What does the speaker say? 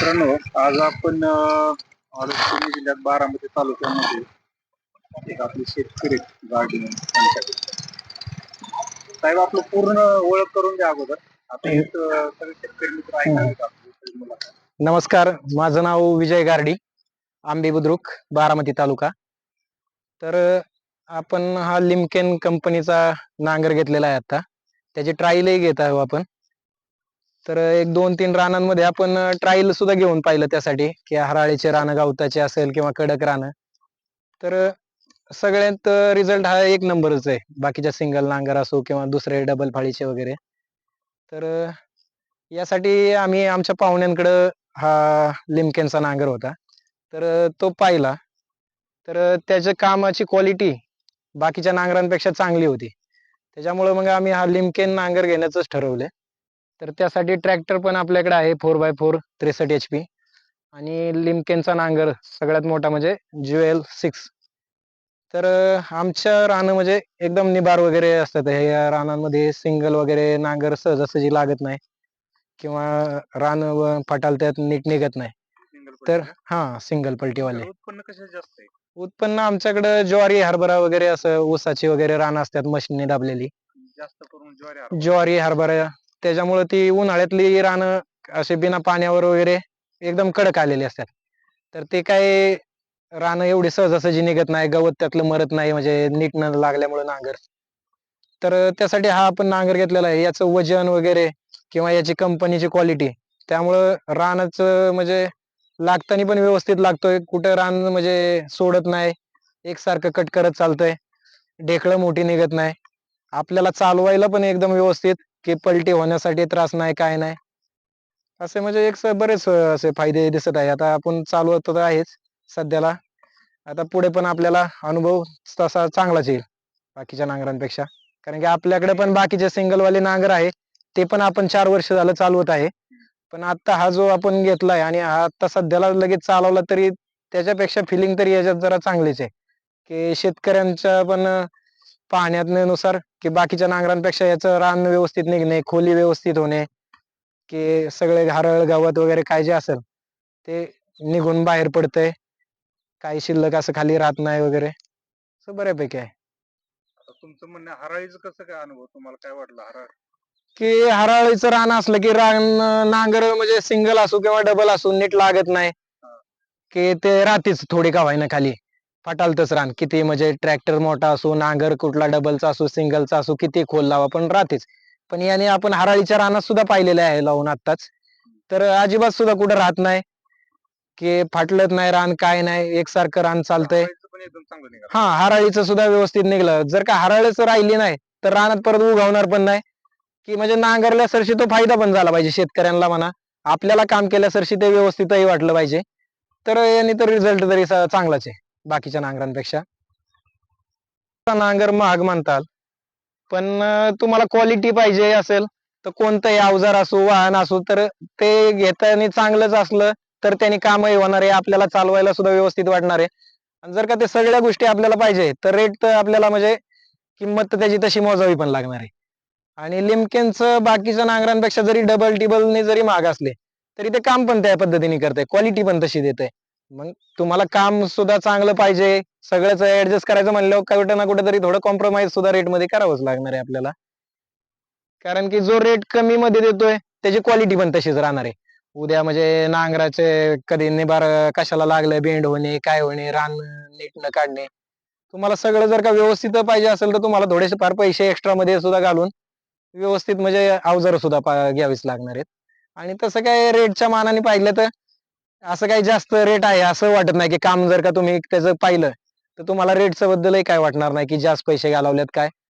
मित्रांनो आज आपण पुणे जिल्ह्यात बारामती तालुक्यामध्ये एक आपले शेतकरी गार्डन साहेब आपलं पूर्ण ओळख करून द्या अगोदर. आता सगळे शेतकरी मित्र ऐकणार नमस्कार माझं नाव विजय गार्डी आंबे बुद्रुक बारामती तालुका. तर आपण हा लिमकेन कंपनीचा नांगर घेतलेला आहे आता. त्याची ट्रायलही घेत आहोत आपण. तर एक दोन तीन रानांमध्ये आपण ट्रायल सुद्धा घेऊन पाहिलं त्यासाठी की हराळीचे रानं गावताचे असेल किंवा कडक रानं. तर सगळ्यात रिझल्ट हा एक नंबरच आहे. बाकीच्या सिंगल नांगर असो किंवा दुसरे डबल फाळीचे वगैरे. तर यासाठी आम्ही आमच्या पाहुण्यांकडं हा लिमकेनचा नांगर होता. तर तो पाहिला. तर त्याच्या कामाची क्वालिटी बाकीच्या नांगरांपेक्षा चांगली होती. त्याच्यामुळे मग आम्ही हा लिमकेन नांगर घेण्याचंच ठरवलं तर त्यासाठी ट्रॅक्टर पण आपल्याकडे आहे फोर बाय फोर त्रेसष्ट एच पी आणि लिमकेनचा नांगर सगळ्यात मोठा म्हणजे ज्युएल सिक्स तर आमच्या रानं म्हणजे एकदम निबार वगैरे असतात. हे या रानांमध्ये सिंगल वगैरे नांगर सहजासहजी लागत नाही. किंवा रान व फटाल त्यात नीट निघत नाही. तर हा सिंगल पलटीवाले? उत्पन्न कशा जास्त उत्पन्न आमच्याकडे ज्वारी हरभरा वगैरे असं ऊसाची वगैरे रान असतात मशीनने दाबलेली. जास्त करून ज्वारी हरभरा. त्याच्यामुळे ती उन्हाळ्यातली रानं असे बिना पाण्यावर वगैरे एकदम कडक आलेली असतात. तर ते काय रानं एवढी सहजासहजी निघत नाही गवत त्यातलं मरत नाही म्हणजे नीट न लागल्यामुळे नांगर. तर त्यासाठी हा आपण नांगर घेतलेला आहे. याचं वजन वगैरे किंवा याची कंपनीची क्वालिटी त्यामुळं रानाचं म्हणजे लागताना पण व्यवस्थित लागतोय. कुठं रान म्हणजे सोडत नाही एकसारखं कट करत चालतंय. ढेकळं मोठी निघत नाही. आपल्याला चालवायला पण एकदम व्यवस्थित. की पलटी होण्यासाठी त्रास नाही काय नाही. असे म्हणजे एक बरेच असे फायदे दिसत आहे. आता आपण चालवत तर आहेच सध्याला. आता पुढे पण आपल्याला अनुभव तसा चांगलाच येईल बाकीच्या नांगरांपेक्षा. कारण की आपल्याकडे पण बाकीचे सिंगलवाले नांगर आहे ते पण आपण चार वर्ष झालं चालवत आहे. पण आता हा जो आपण घेतलाय आणि हा आता सध्याला लगेच चालवला तरी त्याच्यापेक्षा फिलिंग तरी याच्यात जरा चांगलीच आहे. की शेतकऱ्यांच्या पण पाहण्यानुसार की बाकीच्या नांगरांपेक्षा याचं रान व्यवस्थित निघणे खोली व्यवस्थित होणे की सगळे हरळ गवत वगैरे काय जे असेल ते निघून बाहेर पडतंय. काही शिल्लक असं खाली राहत नाही वगैरे. असं बऱ्यापैकी आहे. तुमचं म्हणणं हराळीचं कसं काय अनुभव तुम्हाला काय वाटलं हराळ? की हराळीचं रान असलं की रान नांगर म्हणजे सिंगल असू किंवा डबल असू नीट लागत नाही. की ते राहतेच थोडी का होईना खाली. फाटालतच रान. किती म्हणजे ट्रॅक्टर मोठा असू नांगर कुठला डबलचा असू सिंगलचा असू किती खोल लावा पण राहतेच. पण याने आपण हराळीच्या रानात सुद्धा पाहिलेले आहे लावून आत्ताच. तर अजिबात सुद्धा कुठं राहत नाही. की फाटलत नाही रान काय नाही एकसारखं रान चालतंय. हा हराळीचं सुद्धा व्यवस्थित निघलं. जर का हराळीच राहिली नाही तर रानात परत उगवणार पण नाही. की म्हणजे नांगरल्या सरशी तो फायदा पण झाला पाहिजे शेतकऱ्यांना म्हणा. आपल्याला काम केल्या सरशी ते व्यवस्थितही वाटलं पाहिजे. तर यांनी तर रिझल्ट तरी चांगलाच आहे. बाकीच्या नांगरांपेक्षा. नांगर महाग म्हणताल. पण तुम्हाला क्वालिटी पाहिजे असेल तर कोणतंही अवजार असो वाहन असो तर ते घेताना चांगलंच असलं तर त्यांनी कामही होणार आहे आपल्याला चालवायला सुद्धा व्यवस्थित वाटणार आहे. आणि जर का ते सगळ्या गोष्टी आपल्याला पाहिजे तर रेट तर आपल्याला म्हणजे किंमत तर त्याची तशी मोजावी पण लागणार आहे. आणि लिमकेनचं बाकीच्या नांगरांपेक्षा जरी डबल टिबलने जरी महाग असले तरी ते काम पण त्या पद्धतीने करते क्वालिटी पण तशी देते मग तुम्हाला काम सुद्धा चांगलं पाहिजे. सगळंच ऍडजस्ट करायचं म्हणल्यावर कुठे ना कुठेतरी थोडं कॉम्प्रोमाइज सुद्धा रेटमध्ये करावंच लागणार आहे आपल्याला. कारण की जो रेट कमी मध्ये देतोय त्याची क्वालिटी पण तशीच राहणार आहे. उद्या म्हणजे नांगराचे कधी निबार कशाला लागलं बेंड होणे काय होणे रान नीट न काढणे. तुम्हाला सगळं जर का व्यवस्थित पाहिजे असेल तर तुम्हाला थोडेसे फार पैसे एक्स्ट्रा मध्ये सुद्धा घालून व्यवस्थित म्हणजे अवजार सुद्धा घ्यावीच लागणार आहेत. आणि तसं काय रेटच्या मानाने पाहिलं तर असं काही जास्त रेट आहे असं वाटत नाही की काम जर का तुम्ही त्याचं पाहिलं तर तुम्हाला रेटचं बद्दलही काय वाटणार नाही की जास्त पैसे घालवलेत काय?